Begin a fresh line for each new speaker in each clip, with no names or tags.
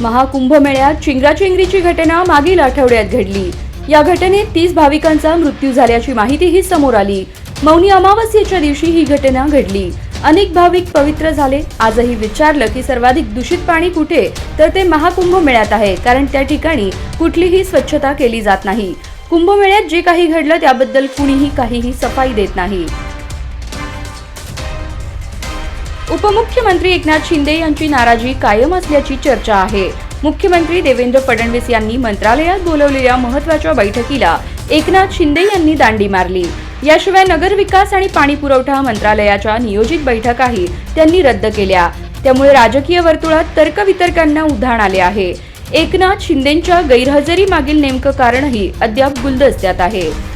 महाकुंभमेळ्यात चिंगराचिंगरीची घटना मागील आठवड्यात घडली. या घटनेत तीस भाविकांचा मृत्यू झाल्याची माहितीही समोर आली. मौनी अमावस्येच्या दिवशी ही घटना घडली. अनेक भाविक पवित्र झाले. आजही विचारलं की सर्वाधिक दूषित पाणी कुठे? तर ते महाकुंभमेळ्यात आहे कारण त्या ठिकाणी कुठलीही स्वच्छता केली जात नाही. कुंभमेळ्यात जे काही घडलं त्याबद्दल कुणीही काहीही सफाई देत नाही. उपमुख्यमंत्री एकनाथ शिंदे यांची नाराजी कायम असल्याची चर्चा आहे. मुख्यमंत्री देवेंद्र फडणवीस यांनी मंत्रालयात बोलवलेल्या महत्त्वाच्या बैठकीला एकनाथ शिंदे यांनी दांडी मारली. याशिवाय नगरविकास आणि पाणी पुरवठा मंत्रालयाच्या नियोजित बैठकाही त्यांनी रद्द केल्या. त्यामुळे राजकीय वर्तुळात तर्कवितर्कांना उधाण आले आहे. एकनाथ शिंदेंच्या गैरहजेरी मागील नेमकं कारणही अद्याप गुलदस्त्यात आहे.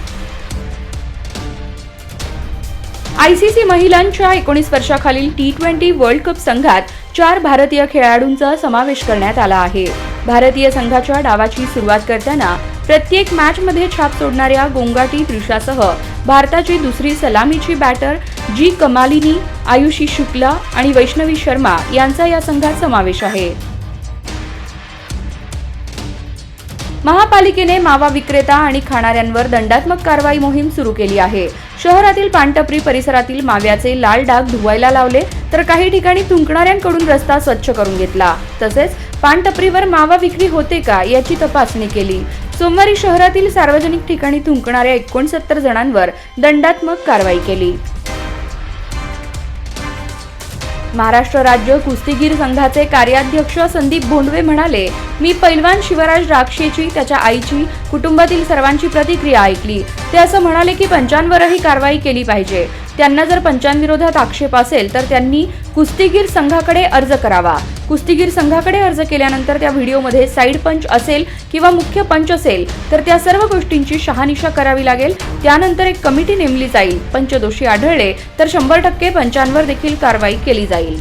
आयसीसी महिलांच्या एकोणीस वर्षाखालील टी ट्वेंटी वर्ल्ड कप संघात चार भारतीय खेळाडूंचा समावेश करण्यात आला आहे. भारतीय संघाच्या डावाची सुरुवात करताना प्रत्येक मॅचमध्ये छाप सोडणाऱ्या गोंगाटी त्रिशासह भारताची दुसरी सलामीची बॅटर जी कमालिनी आयुषी शुक्ला आणि वैष्णवी शर्मा यांचा या संघात समावेश आहे. महापालिकेने मावा विक्रेता आणि खाणाऱ्यांवर दंडात्मक कारवाई मोहीम सुरू केली आहे. शहरातील पानटपरी परिसरातील माव्याचे लाल डाग धुवायला लावले तर काही ठिकाणी थुंकणाऱ्यांकडून रस्ता स्वच्छ करून घेतला. तसेच पानटपरीवर मावा विक्री होते का याची तपासणी केली. सोमवारी शहरातील सार्वजनिक ठिकाणी थुंकणाऱ्या एकोणसत्तर जणांवर दंडात्मक कारवाई केली. महाराष्ट्र राज्य कुस्तीगीर संघाचे कार्याध्यक्ष संदीप भोंडवे म्हणाले मी पैलवान शिवराज राक्षेची त्याच्या आईची कुटुंबातील सर्वांची प्रतिक्रिया ऐकली. ते असं म्हणाले की पंचांवरही कारवाई केली पाहिजे. त्यांना जर पंचांविरोधात आक्षेप असेल तर त्यांनी कुस्तीगीर संघाकडे अर्ज करावा. कुस्तीगीर संघाकडे अर्ज केल्यानंतर त्या व्हिडिओमध्ये साईड पंच असेल किंवा मुख्य पंच असेल तर त्या सर्व गोष्टींची शहानिशा करावी लागेल. त्यानंतर एक कमिटी नेमली जाईल. पंच दोषी आढळले तर शंभर टक्के पंचांवर देखील कारवाई केली जाईल.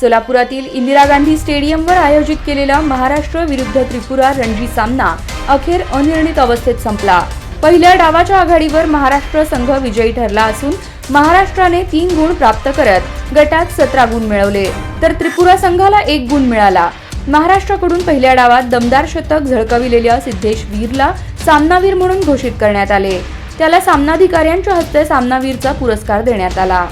सोलापुरातील इंदिरा गांधी स्टेडियमवर आयोजित केलेला महाराष्ट्र विरुद्ध त्रिपुरा रणजी सामना अखेर अनिर्णित अवस्थेत संपला. पहिल्या डावाच्या आघाडीवर महाराष्ट्र संघ विजयी ठरला असून महाराष्ट्राने तीन गुण प्राप्त करत गटात सतरा गुण मिळवले. तर त्रिपुरा संघाला एक गुण मिळाला. महाराष्ट्राकडून पहिल्या डावात दमदार शतक झळकविलेल्या सिद्धेश वीरला सामनावीर म्हणून घोषित करण्यात आले. त्याला सामनाधिकाऱ्यांच्या हस्ते सामनावीरचा पुरस्कार देण्यात आला.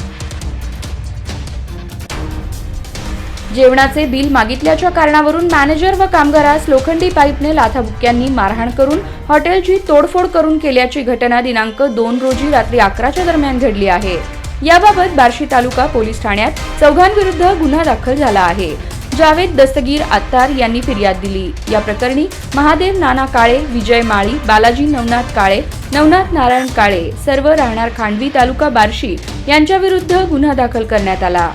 जेवणाचे बिल मागितल्याच्या कारणावरून मॅनेजर व कामगारास लोखंडी पाईपने लाथाबुक्क्यांनी मारहाण करून हॉटेलची तोडफोड करून केल्याची घटना दिनांक दोन रोजी रात्री अकराच्या दरम्यान घडली आहे. याबाबत बार्शी तालुका पोलीस ठाण्यात चौघांविरुद्ध गुन्हा दाखल झाला आहे. जावेद दस्तगीर आत्तार यांनी फिर्याद दिली. या प्रकरणी महादेव नाना काळे विजय माळी बालाजी नवनाथ काळे नवनाथ नारायण काळे सर्व राहणार खांडवी तालुका बार्शी यांच्याविरुद्ध गुन्हा दाखल करण्यात आला.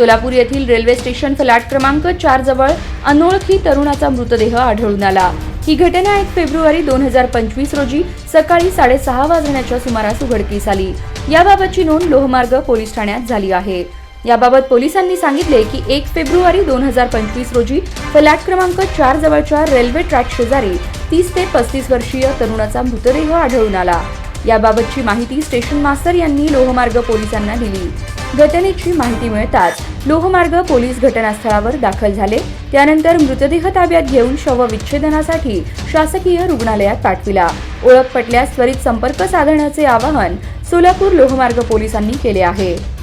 सोलापूर येथील रेल्वे स्टेशन फलाट क्रमांक चार जवळ अनोळखी तरुणाचा मृतदेह आढळून आला. ही घटना एक फेब्रुवारी दोन हजार पंचवीस रोजी सकाळी साडेसहा वाजण्याच्या सुमारास उघडकीस आली. याबाबतची नोंद लोहमार्ग पोलीस ठाण्यात झाली आहे. याबाबत पोलिसांनी सांगितले की एक फेब्रुवारी दोन हजार पंचवीस रोजी फलॅट क्रमांक चार जवळच्या रेल्वे ट्रॅक शेजारी तीस ते पस्तीस वर्षीय तरुणाचा मृतदेह आढळून आला. याबाबतची माहिती स्टेशन मास्तर यांनी लोहमार्ग पोलिसांना दिली. घटनेची माहिती मिळताच लोहमार्ग पोलीस घटनास्थळावर दाखल झाले. त्यानंतर मृतदेह ताब्यात घेऊन शवविच्छेदनासाठी शासकीय रुग्णालयात पाठविला. ओळख पटल्यास त्वरित संपर्क साधण्याचे आवाहन सोलापूर लोहमार्ग पोलिसांनी केले आहे.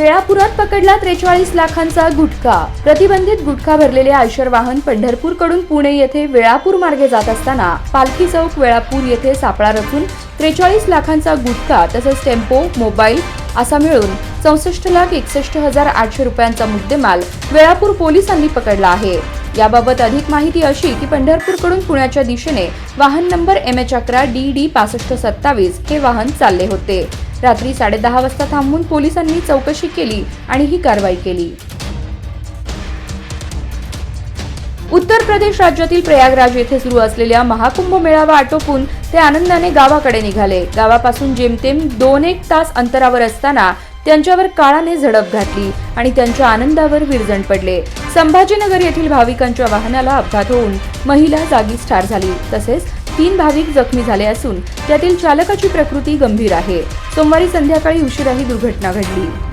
वेळापुरात पकडला त्रेचाळीस लाखांचा गुटखा. प्रतिबंधित गुटखा भरलेले आयशर वाहन पंढरपूरकडून पुणे येथे वेळापूर मार्गे जात असताना पालखी चौक वेळापूर येथे सापळा रचून त्रेचाळीस लाखांचा गुटखा तसंच टेम्पो मोबाईल असा मिळून चौसष्ट लाख एकसष्ट हजार आठशे रुपयांचा मुद्देमाल वेळापूर पोलिसांनी पकडला आहे. याबाबत अधिक माहिती अशी की पंढरपूरकडून पुण्याच्या दिशेने वाहन नंबर एम एच अकरा डी डी पासष्ट सत्तावीस हे वाहन चालले होते. रात्री साडेदहा वाजता थांबून पोलिसांनी चौकशी केली आणि ही कारवाई केली. उत्तर प्रदेश राज्यातील प्रयागराज येथे सुरू असलेल्या महाकुंभ मेळावा आटोपून ते आनंदाने गावाकडे निघाले. गावापासून जेमतेम दोन एक तास अंतरावर असताना त्यांच्यावर काळाने झडप घातली आणि त्यांच्या आनंदावर विरजण पडले. संभाजीनगर येथील भाविकांच्या वाहनाला अपघात होऊन महिला जागीच ठार झाली. तसेच तीन भाविक जखमी झाले असून त्यातील चालकाची प्रकृती गंभीर आहे. सोमवारी संध्याकाळी उशिरा ही दुर्घटना घडली.